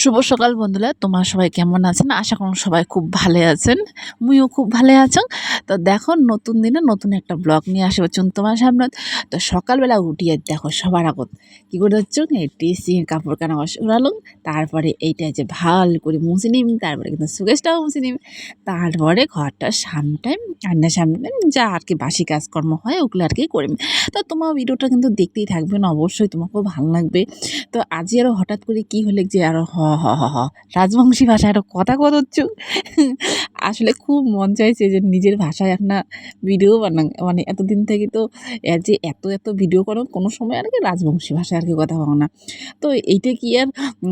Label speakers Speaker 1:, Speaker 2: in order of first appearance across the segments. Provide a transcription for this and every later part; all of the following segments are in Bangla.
Speaker 1: শুভ সকাল বন্ধুরা, তোমার সবাই কেমন আছেন? আশা করুন সবাই খুব ভালো আছেন, মুইও খুব ভালো আছো। তো দেখো, নতুন দিনে নতুন একটা ব্লগ নিয়ে আসে হচ্ছেন তোমার সামনে। তো সকালবেলা উঠিয়ে দেখো সবার আগত কী করে হচ্ছে এটি সিঁড়ির কাপড় কানা উড়ালাম, তারপরে এইটা যে ভালো করে মুছে নিম, তারপরে কিন্তু সুগেশটাও মুছে নিম। তারপরে ঘরটা সামটাইম রান্নার সামনে যা আর কি বাসি কাজকর্ম হয় ওগুলো আর কি করিম। তো তোমার ভিডিওটা কিন্তু দেখতেই থাকবে না অবশ্যই তোমাকেও ভালো লাগবে। তো আজই আরও হঠাৎ করে কি হলে যে আরও হ রাজবংশী ভাষায় একটা কথা কতচ্ছ আসলে খুব মন চাইছে যে নিজের ভাষায় একটা ভিডিও বানান মানে এতদিন থেকে তো যে এত এত ভিডিও করো কোনো সময় আর কি রাজবংশী ভাষায় আর কি কথা বলো না তো এইটা কি আর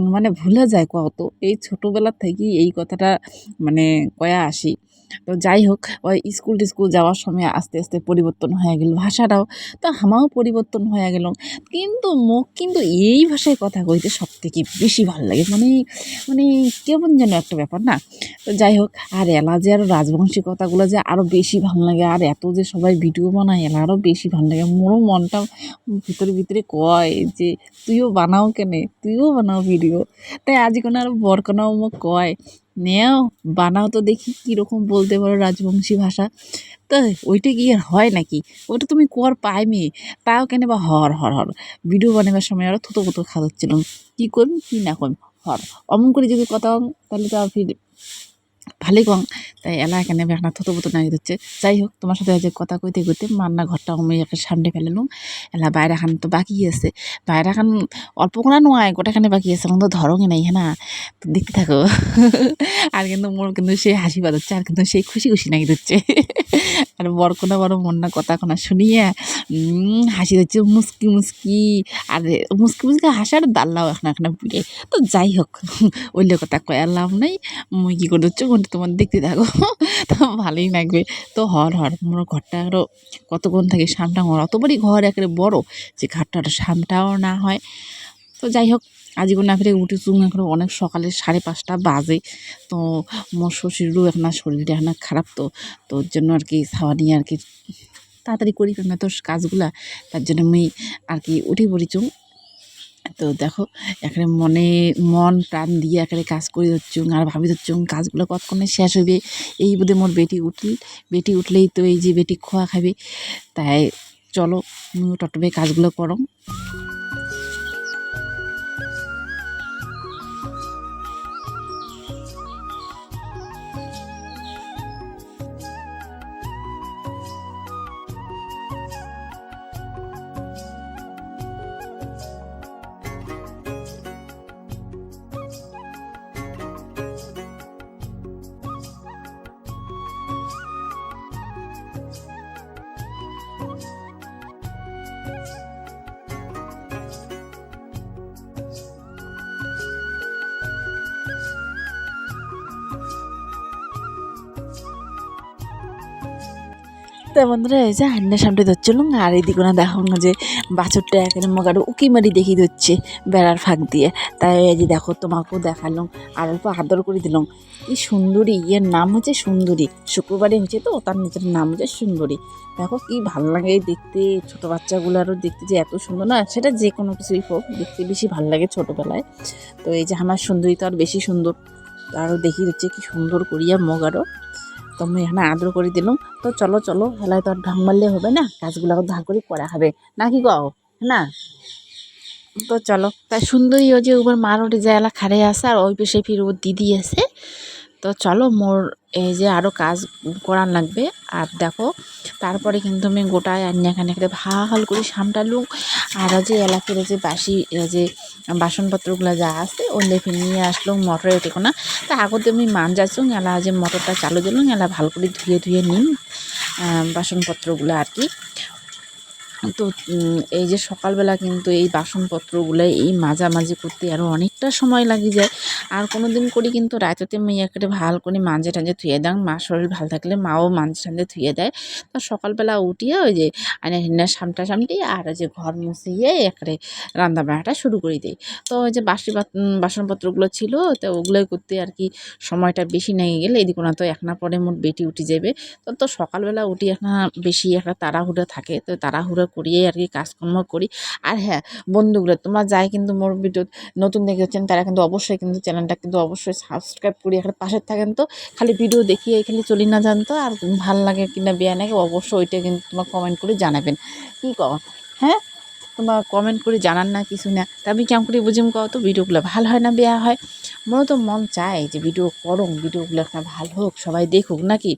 Speaker 1: মানে ভুলে যায় কত এই ছোটোবেলার থেকেই এই কথাটা মানে কয়া আসি তো যাই হোক, ওই স্কুল টিস্কুল যাওয়ার সময় আস্তে আস্তে পরিবর্তন হয়ে গেল ভাষাটাও। তো আমাও পরিবর্তন হয়ে গেল। কিন্তু মোক কিন্তু এই ভাষায় কথা কইতে সব থেকে বেশি ভালো লাগে। মানে মানে কেমন যেন একটা ব্যাপার না? তো যাই হোক, আর এলা যে আরও রাজবংশী কথাগুলো যে আরও বেশি ভালো লাগে, আর এত যে সবাই ভিডিও বানায়, এলা আরও বেশি ভালো লাগে। মোরও মনটা ভিতরে ভিতরে কয় যে, তুইও বানাও কেনে? তুইও বানাও ভিডিও? তাই আজ কোনো আর বরকনাও মোক কয় নেও, বানাও তো দেখি কীরকম বলতে পারো রাজবংশী ভাষা। তো ওইটা কি আর হয় নাকি? ওইটা তুমি কর পাইমি তাও কেন বা হর হর হর। ভিডিও বানাবার সময় আরও থুতো থুতো খাওয়াচ্ছিলাম কী করবি, কী না করবি? হর। অমন করে যদি কথা তাহলে তো আর ফির ভালোই কম। তাই এলা এখানে থতো বতো নাগি দিচ্ছে যাই হোক, তোমার সাথে যে কথা কইতে কইতে মান্না ঘরটা আমি একটা সামনে ফেলালাম। এলা বাইরে খান তো বাকি আছে। বাইরে খান অল্প কোনা নয়, গোটাখানে বাকি আছে। কিন্তু ধরঙে নাই হ্যাঁ তো দেখতে থাকো। আর কিন্তু মোর কিন্তু সেই হাসি বাজাচ্ছে আর কিন্তু সেই খুশি খুশি নাকি দিচ্ছে। আর বর কোনো বড় মন না কথা কোনা শুনিয়ে হাসি দিচ্ছে, মুসকি মুসকি। আর, মুসকি মুসকি হাসার দাল্লাও এখন এখন পিড়ে। তো যাই হোক ওইলে কথা কয়ার লাভ নাই। মুই কী করে দিচ্ছ কোনটা তোমার দেখতে থাকো। তো ভালোই লাগবে। তো হর হর মোর ঘরটা আরও কতক্ষণ থাকে সামটা ঘর অতবারই ঘর একেবারে বড়, যে ঘরটা সামটাও না হয়। তো যাই হোক, আজীবন না ফিরে উঠেছুং এখন অনেক সকালে সাড়ে পাঁচটা বাজে। তো মোর শ্বশুরেরও এখন শরীরটা এখন খারাপ তো তো ওর জন্য আর কি, খাওয়া নিয়ে আর কি তাড়াতাড়ি করি না তো কাজগুলা, তার জন্য আমি আর কি উঠে পড়িছুম তো দেখো, এখানে মনে, মন প্রাণ দিয়ে এখানে কাজ করে হচ্ছুং আর ভাবি হচ্ছুং কাজগুলো কতক্ষণে শেষ হবে এই বোধে মোর বেটি উঠল বেটি উঠলেই তো এই যে বেটি খোয়া খাবে তাই চলো টটবে কাজগুলো করো তো বন্ধুরা, এই যে হান্নার সামনে ধরছিল আর এদিকে না দেখো না যে বাছরটা এখানে মগারও উকি মারি দেখিয়ে ধরছে বেড়ার ফাঁক দিয়ে। তাই এই যে দেখো, তোমাকেও দেখালাম, আর অল্প আদর করে দিলাম। এই সুন্দরী, ইয়ের নাম হচ্ছে সুন্দরী, শুক্রবারে হচ্ছে তো, তার নিজের নাম হচ্ছে সুন্দরী। দেখো কি ভালো লাগে দেখতে, ছোটো বাচ্চাগুলোরও দেখতে যে এত সুন্দর। না, সেটা যে কোনো কিছুই হোক, দেখতে বেশি ভালো লাগে ছোটোবেলায়। তো এই যে আমার সুন্দরী তো আর বেশি সুন্দর আরও দেখি দিচ্ছে কি সুন্দর করিয়া মগারও তো আমি এখানে আদর করে দিলাম। তো চলো চলো, হেলায় তো আর ঢং মারলে হবে না। কাজগুলো ধার করে করা হবে। না কি গাও না? তো চলো। তাই সুন্দরী ও যে ওবার মার জায়লা খাড়ে আছে, আর ওই পেশে ফির ওর দিদি আছে। তো চলো মোর এই যে আরও কাজ করার লাগবে। আর দেখো, তারপরে কিন্তু আমি গোটায় আনিয়ে এখানে একটা ভালো করে সামটালুম। আর যে এলাকার যে বাসি যে বাসনপত্রগুলো যা আছে ও লেপে নিয়ে আসলো মটরে উঠে না। তা আগতে আমি মান যাচ্ছ এলা যে মোটরটা চালু দিলাম এলা ভালো করে ধুয়ে ধুয়ে নিন বাসনপত্রগুলো আর কি। তো এই যে সকালবেলা কিন্তু এই বাসনপত্রগুলো, এই মাঝামাঝি করতে আরও অনেকটা সময় লাগে যায়। আর কোনো দিন করি কিন্তু রাতেতে মেয়েকে ভালো করে মাঞ্জে টাঞ্জে ধুয়ে দেন মা শরীর ভালো থাকলে মাও মাঞ্জে টাঞ্জে ধুয়ে দেয়। তো সকালবেলা উঠিয়ে ওই যে আয়না হিন্না সামটা সামটি আর যে ঘর মুছিয়ে একেবারে রান্না বান্নাটা শুরু করে দেয় তো ওই যে বাসি বাসনপত্রগুলো ছিল, তো ওগুলোই করতে আর কি সময়টা বেশি লেগে গেলে। এদিকে না তো একনা পরে মোট বেটি উঠে যাবে। তো তো সকালবেলা উঠি একটা বেশি একটা তাড়াহুড়ো থাকে। তো তাড়াহুড়ো করিয়ে আর কি কাজকর্ম করি। আর হ্যাঁ বন্ধুগুলো, তোমরা যাই কিন্তু মোর ভিডিও নতুন দেখেছেন, তারা কিন্তু অবশ্যই কিন্তু চ্যানেলটা কিন্তু অবশ্যই সাবস্ক্রাইব করি এখানে পাশে থাকেন তো। খালি ভিডিও দেখিয়ে খালি চলি না জানতো আর ভালো লাগে কিনা বেয়া নাকি অবশ্যই ওইটা কিন্তু তোমার কমেন্ট করে জানাবেন। কী কর হ্যাঁ? তোমার কমেন্ট করে জানান না কিছু না। তা আমি কেমন করে বুঝিম কও তো? ভিডিওগুলো ভালো হয় না বেয়া হয়? মনে তো মন চায় যে ভিডিও করুন ভিডিওগুলো একটা ভালো হোক সবাই দেখুক নাকি?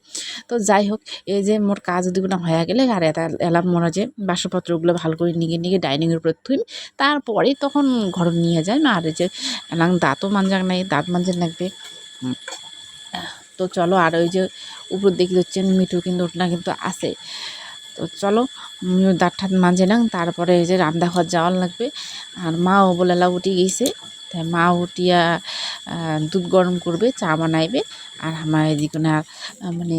Speaker 1: তো যাই হোক এই যে মোর কাজ দুগুলো হয়ে গেলে আর এটা এলাম মনে যে বাসনপত্রগুলো ভালো করে নিয়ে নিগে ডাইনিংয়ের উপরে থুইম তারপরে তখন ঘর নিয়ে যাই। আর এই যে এলাম দাঁতও মানজাক নাই দাঁত মানজাক লাগবে। তো চলো আর ওই যে উপর দেখি হচ্ছেন মিঠু কিন্তু ওটা কিন্তু আছে। তো চলো, আমিও মাঝে না, তারপরে এই যে রান্না ঘর যাওয়ার লাগবে। আর মাও বলেলা উঠে গেছে, তাই মা উঠিয়া দুধ গরম করবে, চা বানাইবে। আর আমার এদিকে না মানে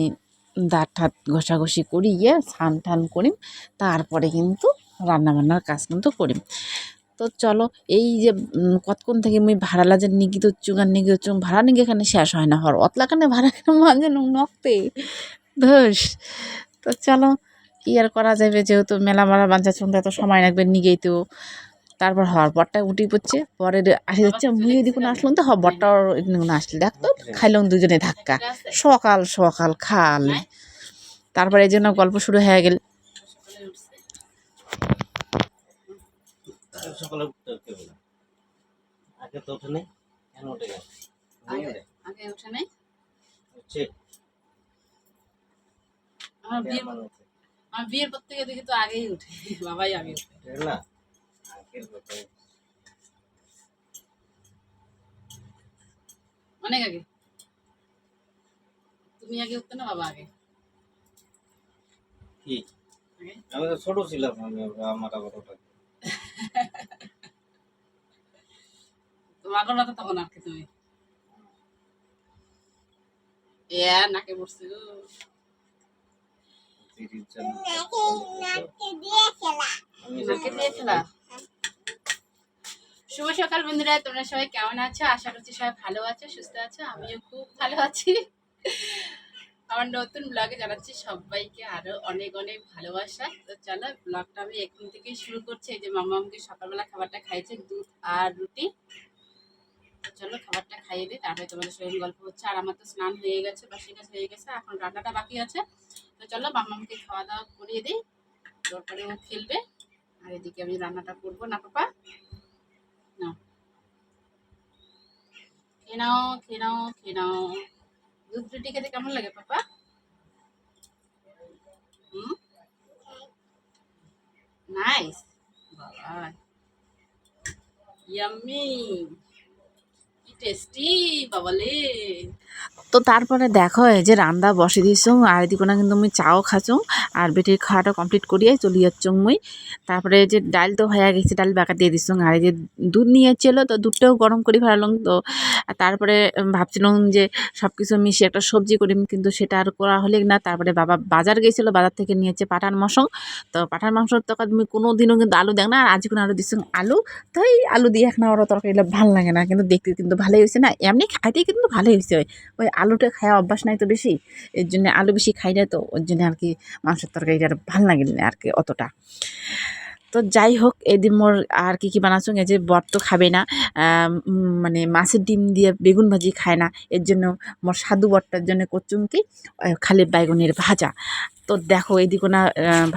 Speaker 1: দাঁত ঠাত ঘষাঘষি করিয়ে স্নান টান করিম, তারপরে কিন্তু রান্না বান্নার কাজ কিন্তু করিম। তো চলো, এই যে কতক্ষণ থেকে মুই ভাড়ালা যে নিগিত চুগান নিগিত চুং ভাড়া নিগে এখানে শেষ হয় না, হর, অতলা অতলাখানে ভাড়া কেন মাঝে নকতে। ধস। তো চলো কি আর করা যাবে যেহেতু মেলা মারা বাঞ্চা শুনতে তো সময় লাগবে নিগেই তো তারপর হওয়ার বরটা উঠি পড়ছে পরে আসে যাচ্ছে মুই এদিকে আসলাম তো হ বরটাও এদিকে আসলে। দেখতো খাইলাম দুজনে ধাক্কা। সকাল সকাল খাল। তারপরে এই জন্য গল্প শুরু হয়ে গেল।
Speaker 2: সকালে উঠতে উঠতে বলে আগে তো ওঠে কেন উঠে গেল
Speaker 3: আগে ওঠে আমার বিয়ের
Speaker 2: আমার
Speaker 3: বিয়ের পর থেকে দেখি তো আগেই উঠে বাবাই আগে উঠে।
Speaker 2: না?
Speaker 3: অনেক আগে। তুমি আগে উঠতে না বাবা আগে?
Speaker 2: কি? আমি তো ছোট ছিলাম আমি আমার আবার
Speaker 3: তোমার তো তখন আর কি তুমি। এ নাকে পড়ছে গো
Speaker 2: সিরিজ জন্য আমি
Speaker 3: নাকে দিয়েছিলা শুভ সকাল বন্ধুরা, তোমরা সবাই কেমন আছো? আশা করছি সবাই ভালো আছো, সুস্থ আছো, আমিও খুব ভালো আছি। আমার নতুন ব্লগে জানাচ্ছি সবাইকে আরও অনেক অনেক ভালোবাসা। তো চলো ব্লগটা আমি এখন থেকেই শুরু করছি। এই যে মামা আমাকে সকালবেলা খাবারটা খাইছে দুধ আর রুটি। চলো, খাবারটা খাইয়ে দিই, তারপরে তোমাদের সঙ্গে গল্প হচ্ছে। আর আমার তো স্নান হয়ে গেছে, বাসি কাজ হয়ে গেছে, এখন রান্নাটা বাকি আছে। তো চলো মামামকে খাওয়া দাওয়া করিয়ে দিই। তারপরে ও খেলবে। আর এদিকে আমি রান্নাটা করব না, পাপা? নাও, খেয়ে নাও, খেয়ে দুধ রুটি খেতে কেমন লাগে, পাপা? নাইস বাবা। ইয়াম্মি টেস্টি বাবালে।
Speaker 1: তো তারপরে দেখো, এই যে রান্দা বসে দিয়েছ, আর এদিকে না কিন্তু মুই চাও খাচ্ছ, আর বেটির খাওয়াটা কমপ্লিট করিয়ে চলে যাচ্ছ মুই। তারপরে যে ডাল তো হয়ে গেছে, ডাল বাঁকা দিয়ে দিচ্ছ আর এই যে দুধ নিয়ে ছিল তো দুধটাও গরম করে ফেলালাম, তো তারপরে ভাবছিলাম যে সব কিছু মিশিয়ে একটা সবজি করিম কিন্তু সেটা আর করা হলে না। তারপরে বাবা বাজার গেছিল, বাজার থেকে নিয়েছে পাঠান মাংস। তো পাঠান মাংসর তরকারি তুমি কোনো দিনও কিন্তু আলু দেখ না, আর আজ কোনো আলু দিচ্ছ আলু, তাই আলু দিয়ে এখন ওরা তরকারিটা ভালো লাগে না, কিন্তু দেখতে কিন্তু ভালোই হয়েছে না? এমনি খাইতে কিন্তু ভালোই হয়েছে। ওই আলুটা খাওয়া অভ্যাস নাই তো বেশি। এর জন্য আলু বেশি খাই না তো, ওর জন্য আর কি মাংসের তরকারিটা আর ভালো লাগে না আর কি অতটা। তো যাই হোক, এদিন মোর আর কি কি বানাচ্ছ এই যে বর তো খাবে না মানে মাছের ডিম দিয়ে বেগুন ভাজি খায় না, এর জন্য মোর সাধু বরটার জন্য করছুম কি খালি বাইগুনের ভাজা। তো দেখো, এদিকে না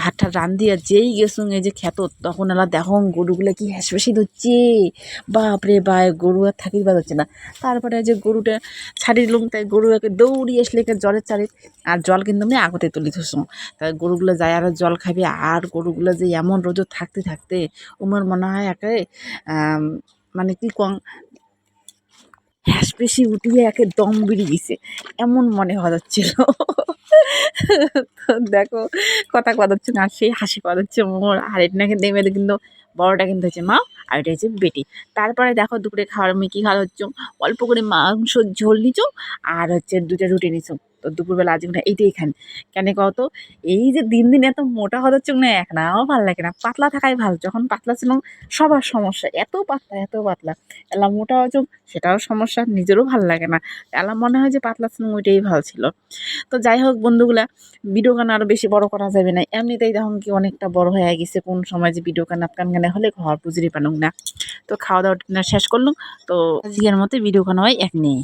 Speaker 1: ভাতটা রান দিয়া যেই গেছুন এই যে খেত, তখন এলা দেখো গরুগুলো কি হেসবেসি ধরছে। বাপরে বা গরু আর থাকির বা হচ্ছে না। তারপরে যে গরুটা ছাড়ি দিলাম তাই গরু একে দৌড়ি আসলে একে জলের চারি আর জল কিন্তু আমি আগতে তুলি ধুসুম তাই গরুগুলো যায় আর জল খাবে আর গরুগুলো যে এমন রোদ থাকতে থাকতে উমার মনে হয় একে মানে কি কম হ্যাস পেশি উঠিয়ে একে দম বেরিয়ে গেছে এমন মনে হওয়া যাচ্ছিল দেখো, কথা কথা হচ্ছে না সেই হাসি কথা হচ্ছে মোর। আর এটা নাকি দেখবে কিন্তু বড়টা কিন্তু হচ্ছে মা, আর এটা হচ্ছে বেটি। তারপরে দেখো দুপুরে খাওয়ার আমি কী খাওয়া হচ্ছে? অল্প করে মাংস ঝোল নিচো আর হচ্ছে দুটো রুটি নিচো তো দুপুরবেলা না এইটাই খান কেন কত এই যে দিন দিন এত মোটা হচ্ছে না এক নাও ভালো লাগে না। পাতলা থাকাই ভালো, যখন পাতলা ছিলাম সবার সমস্যা, এত পাতলা এত পাতলা। এলা মোটা হচ্ছে সেটাও সমস্যা, নিজেরও ভালো লাগে না। এলা মনে হয় যে পাতলা ছিলাম, ওইটাই ভালো ছিল। তো যাই হোক বন্ধুগুলা ভিডিও গান আরও বেশি বড় করা যাবে না? এমনিতেই তখন কি অনেকটা বড় হয়ে গেছে, কোন সময় যে ভিডিও গান আটকান গানে হলে ঘর পুজুরি পানুক না। তো খাওয়া দাওয়া শেষ করলাম, তো আজকের মতো ভিডিও গান হয় এক নেই।